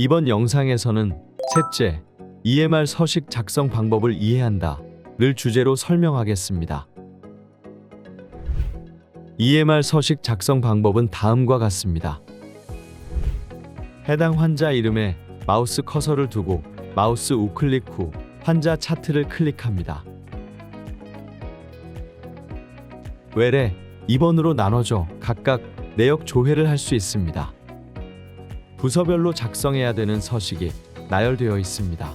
이번 영상에서는 셋째, EMR 서식 작성 방법을 이해한다 를 주제로 설명하겠습니다. EMR 서식 작성 방법은 다음과 같습니다. 해당 환자 이름에 마우스 커서를 두고 마우스 우클릭 후 환자 차트를 클릭합니다. 외래 2번으로 나눠져 각각 내역 조회를 할 수 있습니다. 부서별로 작성해야 되는 서식이 나열되어 있습니다.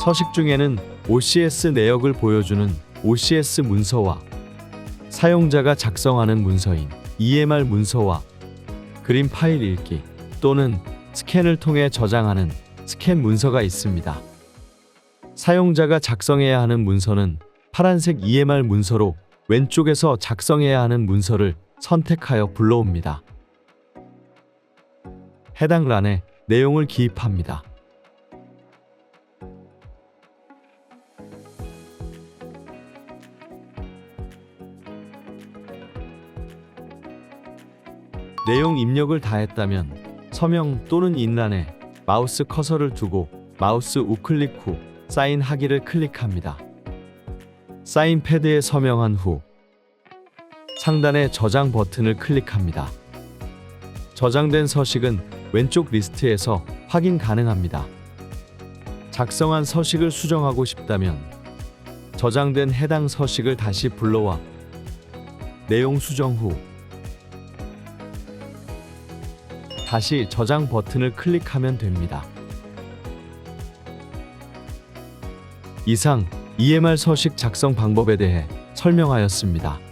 서식 중에는 OCS 내역을 보여주는 OCS 문서와 사용자가 작성하는 문서인 EMR 문서와 그림 파일 읽기 또는 스캔을 통해 저장하는 스캔 문서가 있습니다. 사용자가 작성해야 하는 문서는 파란색 EMR 문서로 왼쪽에서 작성해야 하는 문서를 선택하여 불러옵니다. 해당 란에 내용을 기입합니다. 내용 입력을 다 했다면 서명 또는 인란에 마우스 커서를 두고 마우스 우클릭 후 사인하기를 클릭합니다. 사인 패드에 서명한 후 상단의 저장 버튼을 클릭합니다. 저장된 서식은 왼쪽 리스트에서 확인 가능합니다. 작성한 서식을 수정하고 싶다면 저장된 해당 서식을 다시 불러와 내용 수정 후 다시 저장 버튼을 클릭하면 됩니다. 이상 EMR 서식 작성 방법에 대해 설명하였습니다.